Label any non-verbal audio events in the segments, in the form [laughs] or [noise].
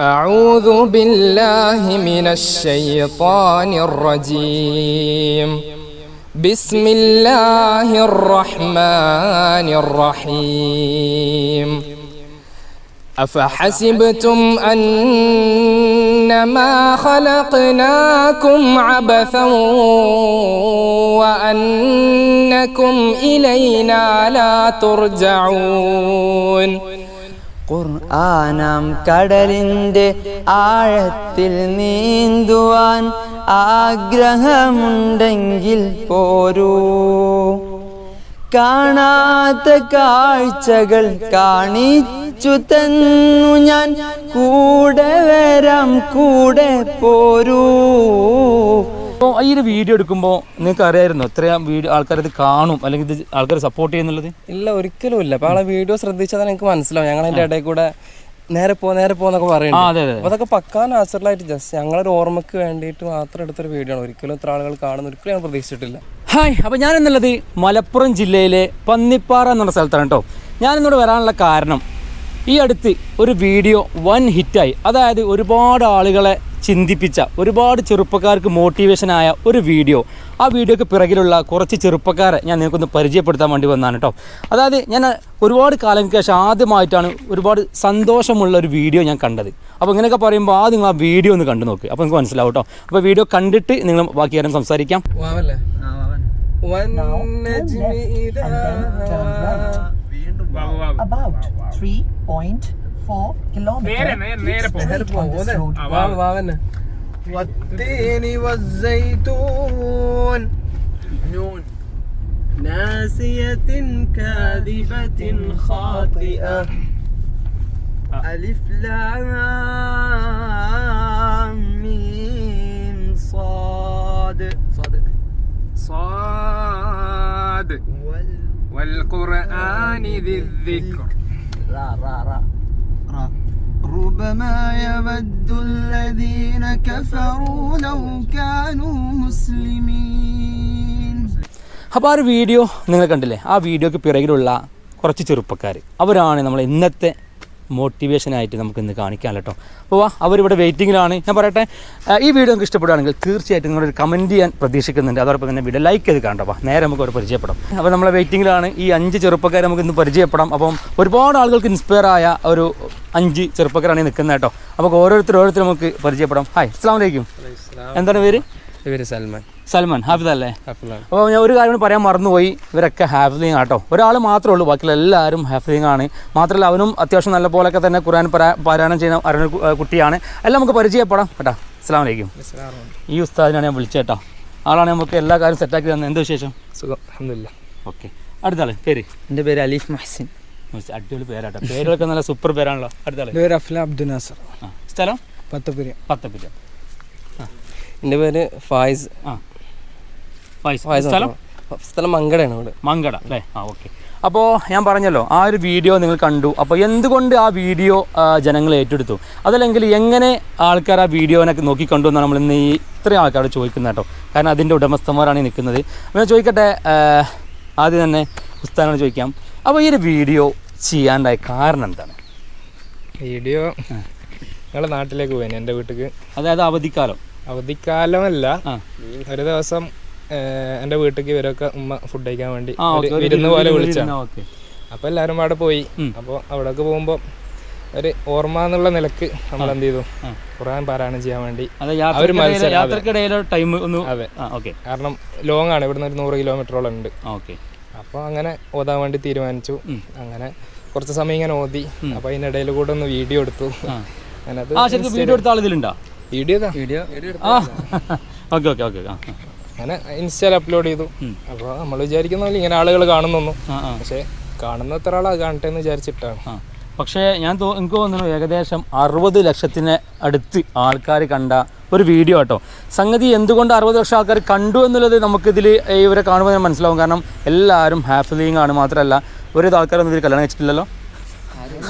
أعوذ بالله من الشيطان الرجيم. بسم الله الرحمن الرحيم. أفحسبتم أنما خلقناكم عبثا وأنكم إلينا لا ترجعون. ഖുർആനാം കടലിന്റെ ആഴത്തിൽ നീന്തുവാൻ ആഗ്രഹമുണ്ടെങ്കിൽ പോരൂ. കാണാത്ത കാഴ്ചകൾ കാണിച്ചു തന്നു ഞാൻ. കൂടെ വരാം കൂടെ പോരൂ. അപ്പോൾ ഈ ഒരു വീഡിയോ എടുക്കുമ്പോൾ നിങ്ങൾക്ക് അറിയായിരുന്നു എത്രയും വീഡിയോ ആൾക്കാർ ഇത് കാണും? അല്ലെങ്കിൽ ഇത് ആൾക്കാർ സപ്പോർട്ട് ചെയ്യുന്നുള്ളത്? ഇല്ല ഒരിക്കലും ഇല്ല. അപ്പോൾ ആളെ വീഡിയോ ശ്രദ്ധിച്ചാൽ എനിക്ക് മനസ്സിലാവും. ഞങ്ങൾ അതിന്റെ ഇടയിൽ കൂടെ നേരെ പോ നേരെ പോന്നൊക്കെ പറയുന്നുണ്ട്. അതെ അതെ അപ്പൊ അതൊക്കെ പക്കാ നാച്ചുറലായിട്ട് ജസ്റ്റ് ഞങ്ങളൊരു ഓർമ്മയ്ക്ക് വേണ്ടിയിട്ട് മാത്രം എടുത്തൊരു വീഡിയോ ആണ്. ഒരിക്കലും ഇത്ര ആളുകൾ കാണുന്ന ഒരിക്കലും ഞാൻ പ്രതീക്ഷിച്ചിട്ടില്ല. ഹായ് അപ്പോൾ ഞാൻ എന്നുള്ളത് മലപ്പുറം ജില്ലയിലെ പന്നിപ്പാറ എന്നുള്ള സ്ഥലത്താണ് കേട്ടോ. ഞാനിന്നോട് വരാനുള്ള കാരണം ഈ അടുത്ത് ഒരു വീഡിയോ വൻ ഹിറ്റായി അതായത് ഒരുപാട് ആളുകളെ ചിന്തിപ്പിച്ച ഒരുപാട് ചെറുപ്പക്കാർക്ക് മോട്ടിവേഷനായ ഒരു വീഡിയോ ആ വീഡിയോക്ക് പിറകിലുള്ള കുറച്ച് ചെറുപ്പക്കാരെ ഞാൻ നിങ്ങൾക്കൊന്ന് പരിചയപ്പെടുത്താൻ വേണ്ടി വന്നതാണ് കേട്ടോ അതായത് ഞാൻ ഒരുപാട് കാലം ശേഷം ആദ്യമായിട്ടാണ് ഒരുപാട് സന്തോഷമുള്ള ഒരു വീഡിയോ ഞാൻ കണ്ടത്. അപ്പോൾ ഇങ്ങനെയൊക്കെ പറയുമ്പോൾ ആദ്യം നിങ്ങൾ ആ വീഡിയോ ഒന്ന് കണ്ടു നോക്ക്. അപ്പോൾ നിങ്ങൾക്ക് മനസ്സിലാവും കേട്ടോ അപ്പോൾ വീഡിയോ കണ്ടിട്ട് നിങ്ങൾ ബാക്കി കാര്യം സംസാരിക്കാം. About 3.0 إذا about 3.4 kilometers നേരെ പോ വാവ വാവന്നെ والتين والزيتون نون ناسية كاذبة خاطئة ألف لام ميم صاد صاد صاد وال والقرآن ذي الذكر را را را را ربما يود الذين كفروا لو كانوا مسلمين അപ്പോൾ ആ ഒരു വീഡിയോ നിങ്ങൾ കണ്ടില്ലേ ആ വീഡിയോക്ക് പിറകിലുള്ള കുറച്ച് ചെറുപ്പക്കാർ അവരാണ് നമ്മൾ ഇന്നത്തെ മോട്ടിവേഷനായിട്ട് നമുക്ക് ഇന്ന് കാണിക്കാം കേട്ടോ അപ്പോൾ വാ അവരിവിടെ വെയിറ്റിങ്ങിലാണ് ഞാൻ പറയട്ടെ ഈ വീഡിയോ നിങ്ങൾക്ക് ഇഷ്ടപ്പെടുകയാണെങ്കിൽ തീർച്ചയായിട്ടും നിങ്ങളൊരു കമന്റ് ചെയ്യാൻ പ്രതീക്ഷിക്കുന്നുണ്ട്. അതോടൊപ്പം തന്നെ വീഡിയോ ലൈക്ക് ചെയ്ത് കാണട്ടോ അപ്പോൾ നേരെ നമുക്ക് അവർ പരിചയപ്പെടാം. അപ്പോൾ നമ്മളെ വെയിറ്റിങ്ങിലാണ് ഈ അഞ്ച് ചെറുപ്പക്കാരെ നമുക്ക് ഇന്ന് പരിചയപ്പെടാം. അപ്പം ഒരുപാട് ആളുകൾക്ക് ഇൻസ്പയർ ആയ ഒരു അഞ്ച് ചെറുപ്പക്കാരാണ് നിൽക്കുന്നത് കേട്ടോ അപ്പോൾ ഓരോരുത്തർ ഓരോരുത്തർ നമുക്ക് പരിചയപ്പെടാം. ഹായ് അസ്സാം വലൈക്കും എന്താണ് പേര്? ഇവർ സൽമാൻ. സൽമാൻ ഹാഫിദ് അല്ലേ അപ്പോൾ ഞാൻ ഒരു കാര്യം പറയാൻ മറന്നുപോയി ഇവരൊക്കെ ഹാഫിലിംഗ് ആട്ടോ ഒരാൾ മാത്രമേ ഉള്ളൂ ബാക്കിയുള്ള എല്ലാവരും ഹാഫിലിംഗ് ആണ്. മാത്രമല്ല അവനും അത്യാവശ്യം നല്ല പോലൊക്കെ തന്നെ ഖുറാൻ പാരായണം ചെയ്യുന്ന അറിയുന്ന കുട്ടിയാണ്. എല്ലാം നമുക്ക് പരിചയപ്പെടാം കേട്ടോ. അസ്സാം വലൈക്കും ഈ ഉസ്താദിനാണ് ഞാൻ വിളിച്ചേട്ടോ ആളാണ് നമുക്ക് എല്ലാ കാര്യം സെറ്റാക്കി തന്നെ എന്ത് വിശേഷം? സുഖം അഹമ്മദില്ല ഓക്കെ. അടുത്ത ആൾ പേര്? എന്റെ പേര് അലീഫ് മഹസിൻ. അടിപൊളി പേരാട്ടോ. പേരൊക്കെ നല്ല സൂപ്പർ പേരാണല്ലോ. അടുത്ത ആൾ? പേര് അഫ്ല അബ്ദുൽ നാസർ സ്ഥലം? പത്തപുരി പത്തപ്പിറ്റ എന്റെ പേര് ഫായിസ്. ആ. ഫായിസ്. സ്ഥലം? സ്ഥലം മങ്കടയാണ് ഇവിടെ. മങ്കട അല്ലേ? ആ ഓക്കെ. അപ്പോൾ ഞാൻ പറഞ്ഞല്ലോ ആ ഒരു വീഡിയോ നിങ്ങൾ കണ്ടു. അപ്പോൾ എന്തുകൊണ്ട് ആ വീഡിയോ ജനങ്ങൾ ഏറ്റെടുത്തു? അതല്ലെങ്കിൽ എങ്ങനെ ആൾക്കാർ ആ വീഡിയോനെ നോക്കി കണ്ടു എന്നാണ് നമ്മൾ ഇന്ന് ഈ ഇത്രയും ആൾക്കാരോട് ചോദിക്കുന്നത് കേട്ടോ. കാരണം അതിന്റെ ഉടമസ്ഥന്മാരാണ് ഈ നിൽക്കുന്നത്. അപ്പോൾ ഞാൻ ചോദിക്കട്ടെ ആദ്യം തന്നെ ഉസ്താനോട് ചോദിക്കാം. അപ്പോൾ ഈ ഒരു വീഡിയോ ചെയ്യാണ്ടായ കാരണം എന്താണ്? വീഡിയോ? ഞങ്ങളുടെ നാട്ടിലേക്ക് പോയി എന്റെ വീട്ടിലേക്ക് അതായത് അവധിക്കാലം. അവധിക്കാലമല്ല. ഒരു ദിവസം എന്റെ വീട്ടിലേക്ക് ഇവരൊക്കെ ഉമ്മ ഫുഡ് കഴിക്കാൻ വേണ്ടി വിരുന്ന് പോലെ വിളിച്ചാണ് അപ്പൊ എല്ലാരും അവിടെ പോയി. അപ്പൊ അവിടേക്ക് പോകുമ്പോ ഒരു ഓർമ്മ എന്നുള്ള നിലയ്ക്ക് നമ്മൾ എന്ത് ചെയ്തു. ഖുറാൻ പാരായണം ചെയ്യാൻ വേണ്ടി അവർ അതെ. ടൈം അതെ കാരണം ലോങ് ആണ്. ഇവിടുന്ന് ഒരു നൂറ് കിലോമീറ്ററോളം ഉണ്ട്. അപ്പൊ അങ്ങനെ ഓതാൻ വേണ്ടി തീരുമാനിച്ചു. അങ്ങനെ കുറച്ച് സമയം ഇങ്ങനെ ഓതി. അപ്പോൾ അതിനിടയിൽ കൂടെ ഒന്ന് വീഡിയോ എടുത്തു. [laughs] അങ്ങനെ വീഡിയോ എടുത്ത ആൾ ഓക്കെ ഓക്കെ ഓക്കെ. അങ്ങനെ ഇൻസ്റ്റയിൽ അപ്ലോഡ് ചെയ്തു. അപ്പോൾ നമ്മൾ വിചാരിക്കുന്ന പോലെ ഇങ്ങനെ ആളുകൾ കാണുന്നു പക്ഷേ കാണുന്ന എത്ര ആളാ കാണട്ടെ എന്ന് വിചാരിച്ചിട്ടാണ്. പക്ഷേ ഞാൻ തോ എനിക്ക് തോന്നുന്നു ഏകദേശം അറുപത് ലക്ഷത്തിന് അടുത്ത് ആൾക്കാർ കണ്ട ഒരു വീഡിയോ കേട്ടോ. സംഗതി എന്തുകൊണ്ട് അറുപത് ലക്ഷം ആൾക്കാർ കണ്ടു എന്നുള്ളത് നമുക്കിതിൽ ഇവരെ കാണുമ്പോൾ മനസ്സിലാവും. കാരണം എല്ലാവരും ഹാഫിലിംഗ് ആണ് മാത്രമല്ല ഒരു ആൾക്കാരൊന്നും ഇതിൽ കല്യാണം കഴിച്ചിട്ടില്ലല്ലോ.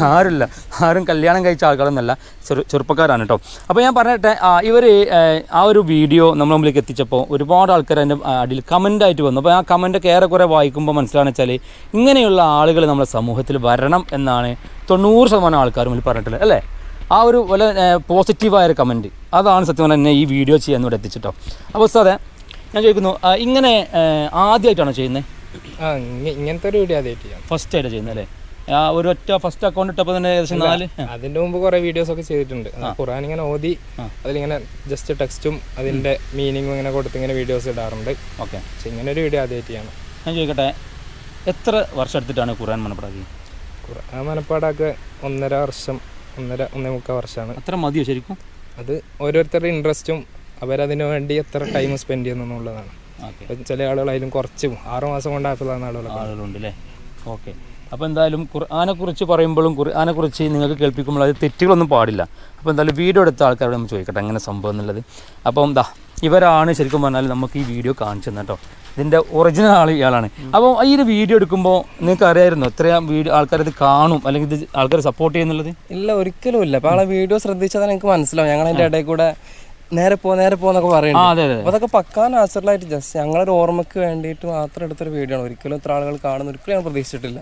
ആരുമില്ല. ആരും കല്യാണം കഴിച്ച ആൾക്കാരൊന്നല്ല ചെറു ചെറുപ്പക്കാരാണ് കേട്ടോ അപ്പോൾ ഞാൻ പറഞ്ഞിട്ടെ ഇവർ ആ ഒരു വീഡിയോ നമ്മുടെ മുമ്പിലേക്ക് എത്തിച്ചപ്പോൾ ഒരുപാട് ആൾക്കാർ അതിന്റെ അടിയിൽ കമന്റായിട്ട് വന്നു. അപ്പോൾ ആ കമന്റൊക്കെ ഏറെക്കുറെ വായിക്കുമ്പോൾ മനസ്സിലാണെന്ന് വെച്ചാൽ ഇങ്ങനെയുള്ള ആളുകൾ നമ്മുടെ സമൂഹത്തിൽ വരണം എന്നാണ് തൊണ്ണൂറ് ശതമാനം ആൾക്കാരും ഇതിൽ പറഞ്ഞിട്ടുള്ളത് അല്ലേ? ആ ഒരു വല്ല പോസിറ്റീവായ ഒരു കമന്റ് അതാണ് സത്യം പറഞ്ഞാൽ എന്നെ ഈ വീഡിയോ ചെയ്യാൻ ഇവിടെ എത്തിച്ചിട്ടോ അപ്പോൾ സാറേ ഞാൻ ചോദിക്കുന്നു ഇങ്ങനെ ആദ്യമായിട്ടാണോ ചെയ്യുന്നത് ഇങ്ങനത്തെ ഒരു വീഡിയോ ആദ്യമായിട്ട് ചെയ്യാം. ഫസ്റ്റ് ആയിട്ട് ചെയ്യുന്നത് അല്ലേ? ഒരു ഒറ്റ ഫസ്റ്റ് അക്കൗണ്ട് ഇട്ടപ്പോൾ തന്നെ ഏകദേശം നാല്. അതിന്റെ മുമ്പ് കുറെ വീഡിയോസ് ഒക്കെ ചെയ്തിട്ടുണ്ട്. ഖുറാൻ ഇങ്ങനെ ഓതി അതിലിങ്ങനെ ജസ്റ്റ് ടെക്സ്റ്റും അതിന്റെ മീനിങ്ങും ഇങ്ങനെ കൊടുത്ത് ഇങ്ങനെ വീഡിയോസ് ഇടാറുണ്ട്. ഓക്കെ. പക്ഷെ ഇങ്ങനെ ഒരു വീഡിയോ ആദ്യമായിട്ട് ചെയ്യണം. ഞാൻ ചോദിക്കട്ടെ എത്ര വർഷം എടുത്തിട്ടാണ് ഖുറാൻ മനപ്പാടാക്കി? ഖുറാൻ മനപ്പാടാക്കുക ഒന്നര വർഷം ഒന്നര ഒന്നേ മുക്കാൽ വർഷമാണ്. അത്ര മതിയോ ശരിക്കും? അത് ഓരോരുത്തരുടെ ഇൻട്രസ്റ്റും അവരതിനു വേണ്ടി എത്ര ടൈം സ്പെൻഡ് ചെയ്യുന്നു എന്നുള്ളതാണ് ചില ആളുകളായാലും അതിലും കുറച്ചും ആറ് മാസം കൊണ്ട് ആളുകളൊക്കെ ആളുകളുണ്ട് അല്ലേ? ഓക്കെ. അപ്പോൾ എന്തായാലും ഖുർആാനെക്കുറിച്ച് കുറിച്ച് പറയുമ്പോഴും ഖുർആാനെക്കുറിച്ച് കുറിച്ച് നിങ്ങൾക്ക് കേൾപ്പിക്കുമ്പോൾ അത് തെറ്റുകളൊന്നും പാടില്ല. അപ്പോൾ എന്തായാലും വീഡിയോ എടുത്ത ആൾക്കാരോട് നമ്മൾ ചോദിക്കട്ടെ എങ്ങനെ സംഭവം എന്നുള്ളത്. അപ്പം എന്താ ഇവരാണ് ശരിക്കും പറഞ്ഞാൽ നമുക്ക് ഈ വീഡിയോ കാണിച്ചു തന്നെ കേട്ടോ. ഇതിന്റെ ഒറിജിനൽ ആൾ ഇയാളാണ്. അപ്പോൾ ഈ ഒരു വീഡിയോ എടുക്കുമ്പോൾ നിങ്ങൾക്ക് അറിയായിരുന്നു എത്രയും വീഡിയോ ആൾക്കാർ ഇത് കാണും അല്ലെങ്കിൽ ഇത് ആൾക്കാർ സപ്പോർട്ട് ചെയ്യുന്നുള്ളത്? ഇല്ല ഒരിക്കലും ഇല്ല. അപ്പോൾ ആളെ വീഡിയോ ശ്രദ്ധിച്ചാൽ എനിക്ക് മനസ്സിലാവും. ഞങ്ങൾ അതിന്റെ ഇടയിൽ കൂടെ നേരെ പോ നേരെ പോന്നൊക്കെ അപ്പൊ അതൊക്കെ പക്കാ നാച്ചുറലായിട്ട് ജസ്റ്റ് ഞങ്ങളൊരു ഓർമ്മക്ക് വേണ്ടിയിട്ട് മാത്രം എടുത്തൊരു വീഡിയോ ആണ്. ഒരിക്കലും ഇത്ര ആളുകൾ കാണുന്ന ഒരിക്കലും ഞാൻ പ്രതീക്ഷിച്ചിട്ടില്ല.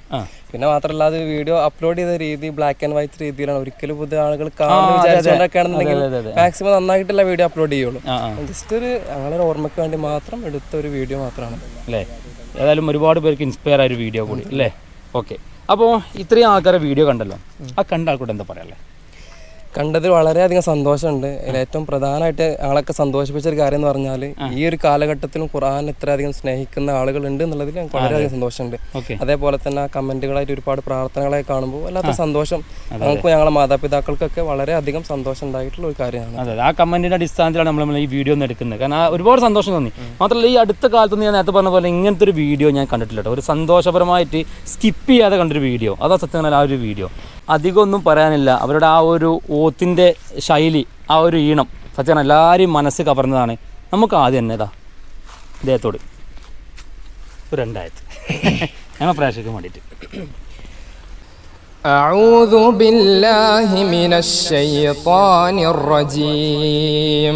പിന്നെ മാത്രമല്ല അത് വീഡിയോ അപ്ലോഡ് ചെയ്ത രീതി ബ്ലാക്ക് ആൻഡ് വൈറ്റ് രീതിയിലാണ് ഒരിക്കലും പുതിയ ആളുകൾ കാണുന്ന വിചാരിച്ചുകൊണ്ടൊക്കെയാണെന്നുണ്ടെങ്കിൽ. മാക്സിമം നന്നായിട്ടല്ല വീഡിയോ അപ്ലോഡ് ചെയ്യുള്ളൂ. ജസ്റ്റ് ഒരു ഞങ്ങളൊരു ഓർമ്മക്ക് വേണ്ടി മാത്രം എടുത്ത ഒരു വീഡിയോ മാത്രമാണ്. അല്ലേ? ഏതായാലും ഒരുപാട് പേർക്ക് ഇൻസ്പയർ ആയ ഒരു വീഡിയോ കൂടി അല്ലേ? ഓക്കെ അപ്പോൾ ഇത്രയും ആൾക്കാരെ വീഡിയോ കണ്ടല്ലോ. ആ കണ്ട ആൾക്കൂടെ എന്താ പറയാ കണ്ടതിൽ വളരെയധികം സന്തോഷമുണ്ട്. ഏറ്റവും പ്രധാനമായിട്ട് ആളൊക്കെ സന്തോഷിപ്പിച്ച ഒരു കാര്യം എന്ന് പറഞ്ഞാൽ ഈ ഒരു കാലഘട്ടത്തിലും ഖുർആൻ ഇത്രയധികം സ്നേഹിക്കുന്ന ആളുകൾ ഉണ്ട് എന്നുള്ളതിൽ ഞങ്ങൾക്ക് വളരെയധികം സന്തോഷമുണ്ട്. അതേപോലെ തന്നെ കമന്റുകളായിട്ട് ഒരുപാട് പ്രാർത്ഥനകളെ കാണുമ്പോൾ വല്ലാത്ത സന്തോഷം ഞങ്ങൾക്ക് ഞങ്ങളെ മാതാപിതാക്കൾക്കൊക്കെ വളരെയധികം സന്തോഷം ഉണ്ടായിട്ടുള്ള ഒരു കാര്യമാണ്. അതെ. ആ കമന്റിന്റെ അടിസ്ഥാനത്തിലാണ് നമ്മൾ ഈ വീഡിയോ എടുക്കുന്നത്. കാരണം ഒരുപാട് സന്തോഷം തോന്നി. മാത്രമല്ല ഈ അടുത്ത കാലത്ത് ഞാൻ നേരത്തെ പറഞ്ഞ പോലെ ഇങ്ങനത്തെ ഒരു വീഡിയോ ഞാൻ കണ്ടിട്ടില്ല ഒരു സന്തോഷപരമായിട്ട് സ്കിപ്പ് ചെയ്യാതെ കണ്ടൊരു വീഡിയോ. അതാ സത്യം പറഞ്ഞാൽ ആ ഒരു വീഡിയോ. അധികം ഒന്നും പറയാനില്ല അവരുടെ ആ ഒരു ഓത്തിൻ്റെ ശൈലി ആ ഒരു ഈണം സത്യം പറഞ്ഞാൽ എല്ലാവരെയും മനസ്സ് കവർന്നതാണ് നമുക്ക് ആദ്യം തന്നെ ഇതാ ഇദ്ദേഹത്തോട് ഒരു രണ്ടായിരത്തി ഞങ്ങൾ പ്രേക്ഷകർക്ക് വേണ്ടിയിട്ട് أعوذ بالله من الشيطان الرجيم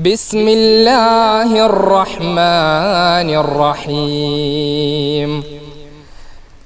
بسم الله الرحمن الرحيم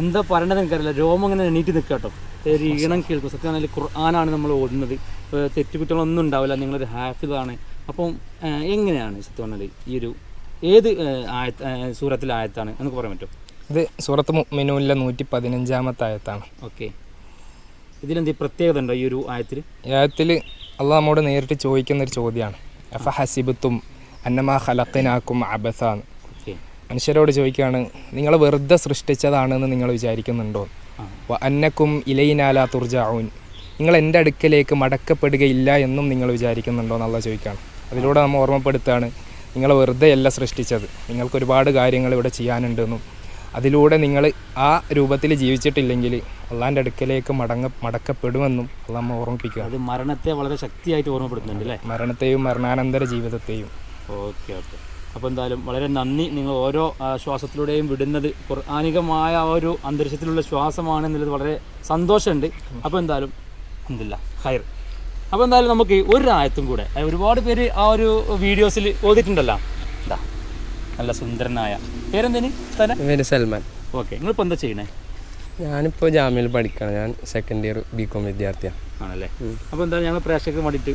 എന്താ പറയണത് എനിക്കറിയില്ല. രോമം ഇങ്ങനെ എണീറ്റ് നിൽക്കുക കേട്ടോ. ഒരു ഈണം കേൾക്കും. സത്യം പറഞ്ഞാൽ ഖുർആനാണ് നമ്മൾ ഓടുന്നത് തെറ്റുകുറ്റങ്ങളൊന്നും ഉണ്ടാവില്ല. നിങ്ങളൊരു ഹാഫിതാണ് അപ്പം എങ്ങനെയാണ് സത്യം പറഞ്ഞാൽ ഈ ഒരു ഏത് ആയത്ത് സൂറത്തിലെ ആയത്താണ്? എന്ന് പറയാൻ പറ്റും ഇത് സൂറത്ത് മെനുവിലെ നൂറ്റി പതിനഞ്ചാമത്തെ ആയത്താണ്. ഓക്കെ. ഇതിലെന്ത് പ്രത്യേകത ഉണ്ടോ ഈ ഒരു ആയത്തിൽ ആയത്തിൽ അള്ളാഹ് നമ്മോട് നേരിട്ട് ചോദിക്കുന്ന ഒരു ചോദ്യമാണ്. അഫ ഹസിബത്തും അന്നമാ ഹലത്തിനാക്കും അബസാന്ന് മനുഷ്യരോട് ചോദിക്കുകയാണ് നിങ്ങൾ വെറുതെ സൃഷ്ടിച്ചതാണെന്ന് നിങ്ങൾ വിചാരിക്കുന്നുണ്ടോ? അന്നക്കും ഇലയിനാല തുർജാവൂൻ നിങ്ങൾ എന്റെ അടുക്കലേക്ക് മടക്കപ്പെടുകയില്ല എന്നും നിങ്ങൾ വിചാരിക്കുന്നുണ്ടോ? എന്നുള്ള ചോദിക്കുകയാണ്. അതിലൂടെ നമ്മൾ ഓർമ്മപ്പെടുത്തുകയാണ് നിങ്ങൾ വെറുതെ അല്ല സൃഷ്ടിച്ചത്. നിങ്ങൾക്ക് ഒരുപാട് കാര്യങ്ങൾ ഇവിടെ ചെയ്യാനുണ്ടെന്നും അതിലൂടെ നിങ്ങൾ ആ രൂപത്തിൽ ജീവിച്ചിട്ടില്ലെങ്കിൽ അള്ളാന്റെ അടുക്കലേക്ക് മടങ്ങ മടക്കപ്പെടുമെന്നും അള്ളാഹ് നമ്മൾ ഓർമ്മിപ്പിക്കുക. അത് മരണത്തെ വളരെ ശക്തിയായിട്ട് ഓർമ്മപ്പെടുത്തുന്നുണ്ട് അല്ലേ? മരണത്തെയും മരണാനന്തര ജീവിതത്തെയും. Okay okay. അപ്പോൾ എന്തായാലും വളരെ നന്ദി. നിങ്ങൾ ഓരോ ശ്വാസത്തിലൂടെയും വിടുന്നത് ഖുർആാനികമായ ആ ഒരു അന്തരീക്ഷത്തിലുള്ള ശ്വാസമാണ് എന്നുള്ളത് വളരെ സന്തോഷമുണ്ട്. അപ്പോൾ എന്തായാലും എന്തില്ല ഹയർ അപ്പോൾ എന്തായാലും നമുക്ക് ഒരു ആയത്തും കൂടെ ഒരുപാട് പേര് ആ ഒരു വീഡിയോസിൽ ഓതിയിട്ടുണ്ടല്ലോ. എന്താ നല്ല സുന്ദരനായ. പേരെന്തേന്? സൽമാൻ. ഓക്കെ നിങ്ങളിപ്പോൾ എന്താ ചെയ്യണേ? ഞാനിപ്പോൾ ജാമ്യയിൽ പഠിക്കണം ഞാൻ സെക്കൻഡ് ഇയർ ബി കോം വിദ്യാർത്ഥിയാണ്. ആണല്ലേ? അപ്പോൾ എന്തായാലും ഞങ്ങൾ പ്രേക്ഷകർക്ക് വേണ്ടിയിട്ട്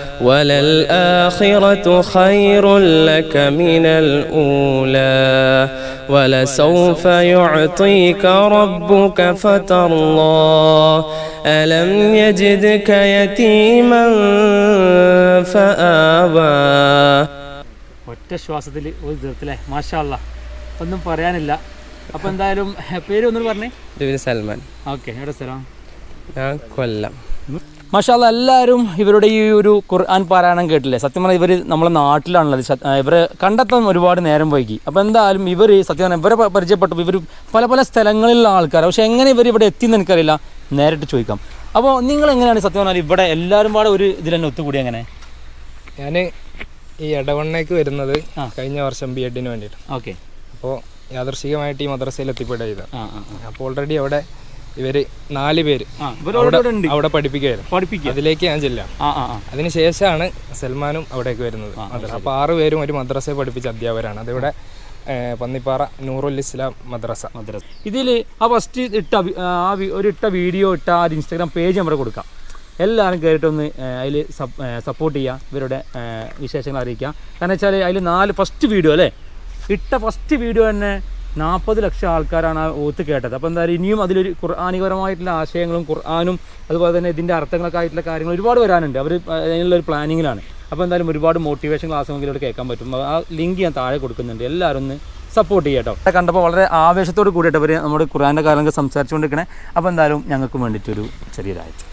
وللآخرة خير لك من الأولى ولسوف يعطيك ربك فترضى ألم يجدك يتيما فآوى ഒറ്റ ശ്വാസത്തിൽ ഒരു തീർത്തില്ലേ മാഷാല്ല ഒന്നും പറയാനില്ല അപ്പോൾ എന്തായാലും പേര് ഒന്നും പറഞ്ഞേ ഇതിന് സൽമാൻ ഓക്കെ എവിടെ സ്ഥലം ഞാൻ കൊല്ലം മാഷാല്ല എല്ലാവരും ഇവരുടെ ഈ ഒരു ഖുർആൻ പാരായണം കേട്ടില്ലേ? സത്യം പറഞ്ഞാൽ ഇവർ നമ്മുടെ നാട്ടിലാണുള്ളത്. ഇവർ ഇവരെ കണ്ടെത്താൻ ഒരുപാട് നേരം വൈകി. അപ്പോൾ എന്തായാലും ഇവർ സത്യം പറഞ്ഞാൽ ഇവരെ പരിചയപ്പെട്ടു. പരിചയപ്പെട്ടപ്പോൾ ഇവർ പല പല സ്ഥലങ്ങളിലുള്ള ആൾക്കാർ പക്ഷേ എങ്ങനെ ഇവർ ഇവിടെ എത്തിയെന്ന് എനിക്കറിയില്ല. നേരിട്ട് ചോദിക്കാം. അപ്പോൾ നിങ്ങൾ എങ്ങനെയാണ് സത്യം പറഞ്ഞാൽ ഇവിടെ എല്ലാവരും പാടെ ഒരു ഇതിൽ തന്നെ ഒത്തുകൂടി അങ്ങനെ? ഞാൻ ഈ ഇടവണ്ണയ്ക്ക് വരുന്നത് കഴിഞ്ഞ വർഷം ബി എഡിന് വേണ്ടിയിട്ട്. ഓക്കെ. അപ്പോൾ യാദർശികമായിട്ട് ഈ മദ്രസയിൽ എത്തിപ്പെടുക ചെയ്തത്. അപ്പോൾ ഓൾറെഡി അവിടെ ഇവർ നാല് പേര്. അവിടെ പഠിപ്പിക്കുകയായിരുന്നു. പഠിപ്പിക്കുക. അതിലേക്ക് ഞാൻ ചെല്ലാം അതിനുശേഷമാണ് സൽമാനും അവിടേക്ക് വരുന്നത്. അപ്പൊ ആറ് പേരും ഒരു മദ്രസയെ പഠിപ്പിച്ച അധ്യാപകരാണ്. അതിവിടെ പന്നിപ്പാറ നൂറുൽ ഇസ്ലാം മദ്രസ. മദ്രസ. ഇതിൽ ആ ഫസ്റ്റ് ഇട്ട ആ ഒരു ഇട്ട വീഡിയോ ഇട്ട ആ ഇൻസ്റ്റാഗ്രാം പേജ് നമ്മുടെ കൊടുക്കാം. എല്ലാവരും കയറിയിട്ടൊന്ന് അതിൽ സപ്പോർട്ട് ചെയ്യുക ഇവരുടെ വിശേഷങ്ങൾ അറിയിക്കുക കാരണം വെച്ചാൽ അതിൽ നാല് ഫസ്റ്റ് വീഡിയോ അല്ലേ? ഇട്ട ഫസ്റ്റ് വീഡിയോ തന്നെ നാൽപ്പത് ലക്ഷം ആൾക്കാരാണ് ആ ഓത്ത് കേട്ടത് അപ്പോൾ എന്തായാലും ഇനിയും അതിലൊരു ഖുർആാനികപരമായിട്ടുള്ള ആശയങ്ങളും ഖുർആാനും അതുപോലെ തന്നെ ഇതിൻ്റെ അർത്ഥങ്ങളൊക്കെ ആയിട്ടുള്ള കാര്യങ്ങൾ ഒരുപാട് വരാനുണ്ട് അവർ അതിനുള്ള ഒരു പ്ലാനിങ്ങിലാണ് അപ്പോൾ എന്തായാലും ഒരുപാട് മോട്ടിവേഷൻ ക്ലാസ്സെങ്കിലും ഇവിടെ കേൾക്കാൻ പറ്റും ആ ലിങ്ക് ഞാൻ താഴെ കൊടുക്കുന്നുണ്ട് എല്ലാവരും ഒന്ന് സപ്പോർട്ട് ചെയ്യട്ടോ കണ്ടപ്പോൾ വളരെ ആവേശത്തോട് കൂടിയിട്ട് അവർ നമ്മുടെ ഖുറാൻ്റെ കാര്യങ്ങൾ സംസാരിച്ചുകൊണ്ടിരിക്കണേ അപ്പോൾ എന്തായാലും ഞങ്ങൾക്ക് വേണ്ടിയിട്ടൊരു ചെറിയൊരാഴ്ച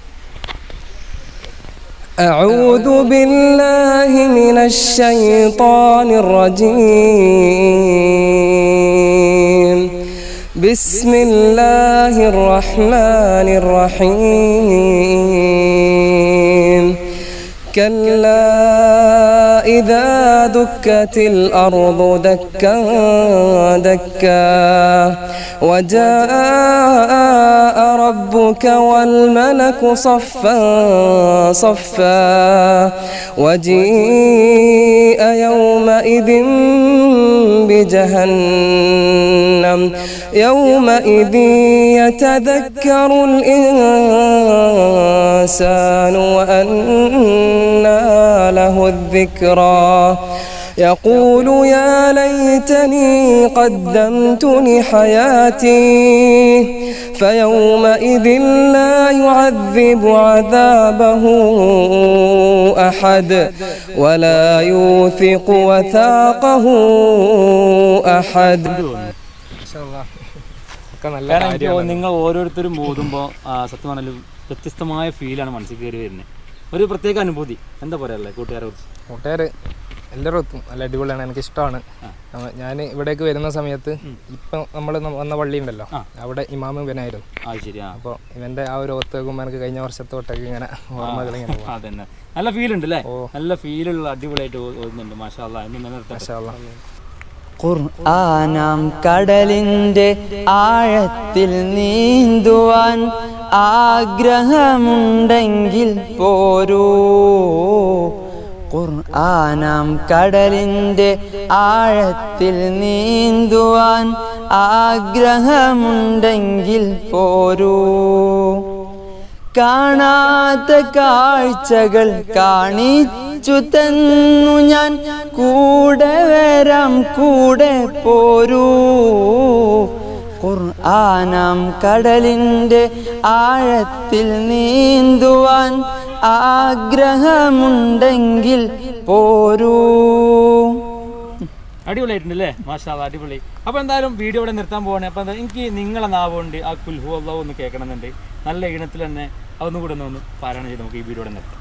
أعوذ بالله من الشيطان الرجيم بسم الله الرحمن الرحيم. كلا إذا دكت الأرض دكا دكا وجاء ربك والملك صفا صفا وجيء يومئذ بجهنم. يومئذ يتذكر الإنسان وأنى له الذكرى. يقول يا ليتني قدمت لحياتي فيومئذ لا يعذب عذابه أحد ولا يوثق وثاقه أحد. ഒക്കെ നല്ല കാരണം നിങ്ങൾ ഓരോരുത്തരും ഓതുമ്പോൾ സത്യം പറഞ്ഞാലും വ്യത്യസ്തമായ ഫീലാണ് മനസ്സിൽ കയറി വരുന്നത് ഒരു പ്രത്യേക അനുഭൂതി. എന്താ പറയാല്ലേ കൂട്ടുകാരെ കുറിച്ച്? കൂട്ടുകാർ എല്ലാവരും എത്തും. നല്ല അടിപൊളിയാണ്. എനിക്ക് ഇഷ്ടമാണ് ഞാൻ ഇവിടേക്ക് വരുന്ന സമയത്ത് ഇപ്പം നമ്മൾ വന്ന പള്ളി ഉണ്ടല്ലോ. അവിടെ ഇമാമ ഇവനായിരുന്നു. അപ്പോൾ ഇവന്റെ ആ ഒരു ഒത്ത് നോക്കുമ്പോൾ എനിക്ക് കഴിഞ്ഞ വർഷത്തെ തൊട്ടൊക്കെ ഇങ്ങനെ ഓർമ്മകൾ ഇങ്ങനെ [laughs] നല്ല ഫീൽ ഉണ്ട് അല്ലേ നല്ല ഫീലുള്ള അടിപൊളിയായിട്ട് ഓരുന്നുണ്ട് മാഷാ എന്ന്. ഖുർആനാം കടലിന്റെ ആഴത്തിൽ നീന്തുവാൻ ആഗ്രഹമുണ്ടെങ്കിൽ പോരൂ. ഖുർആനാം കടലിന്റെ ആഴത്തിൽ നീന്തുവാൻ ആഗ്രഹമുണ്ടെങ്കിൽ പോരൂ. കാണാത്ത കാഴ്ചകൾ കാണിച്ചു തന്നു ഞാൻ കൂടെ വരാം കൂടെ പോരൂ. ഖുർആനാം കടലിന്റെ ആഴത്തിൽ നീന്തുവാൻ ആഗ്രഹമുണ്ടെങ്കിൽ പോരൂ. അടിപൊളിയായിട്ടുണ്ടല്ലേ മാഷാ അടിപൊളി. അപ്പോൾ എന്തായാലും വീഡിയോ ഇവിടെ നിർത്താൻ പോവാണ്. അപ്പോൾ എനിക്ക് നിങ്ങളെ നാവുണ്ട്. ആ കുൽഹു അള്ളാഹു ഒന്ന് കേൾക്കണമെന്നുണ്ട്. നല്ല ഈണത്തിൽ തന്നെ അതൊന്നും കൂടെ ഒന്ന് പാരായണം ചെയ്ത് നമുക്ക് ഈ വീഡിയോ ഇവിടെ നിർത്താം.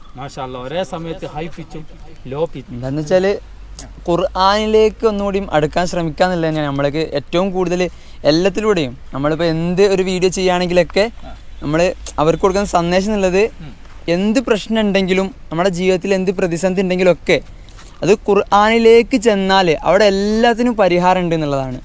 മാഷാ അല്ലാ, ഒരേ സമയത്ത് ഹൈ പിച്ചും ലോ പിച്ചും എന്താന്ന് വെച്ചാൽ ഖുർആാനിലേക്ക് ഒന്നുകൂടിയും അടുക്കാൻ ശ്രമിക്കുക എന്നുള്ളത് തന്നെയാണ് നമ്മളേക്ക് ഏറ്റവും കൂടുതൽ എല്ലാത്തിലൂടെയും നമ്മളിപ്പോൾ എന്ത് ഒരു വീഡിയോ ചെയ്യുകയാണെങ്കിലൊക്കെ നമ്മൾ അവർക്ക് കൊടുക്കുന്ന സന്ദേശം എന്നുള്ളത് എന്ത് പ്രശ്നം ഉണ്ടെങ്കിലും നമ്മുടെ ജീവിതത്തിൽ എന്ത് പ്രതിസന്ധി ഉണ്ടെങ്കിലും ഒക്കെ അത് ഖുർആാനിലേക്ക് ചെന്നാൽ അവിടെ എല്ലാത്തിനും പരിഹാരം ഉണ്ട് എന്നുള്ളതാണ്.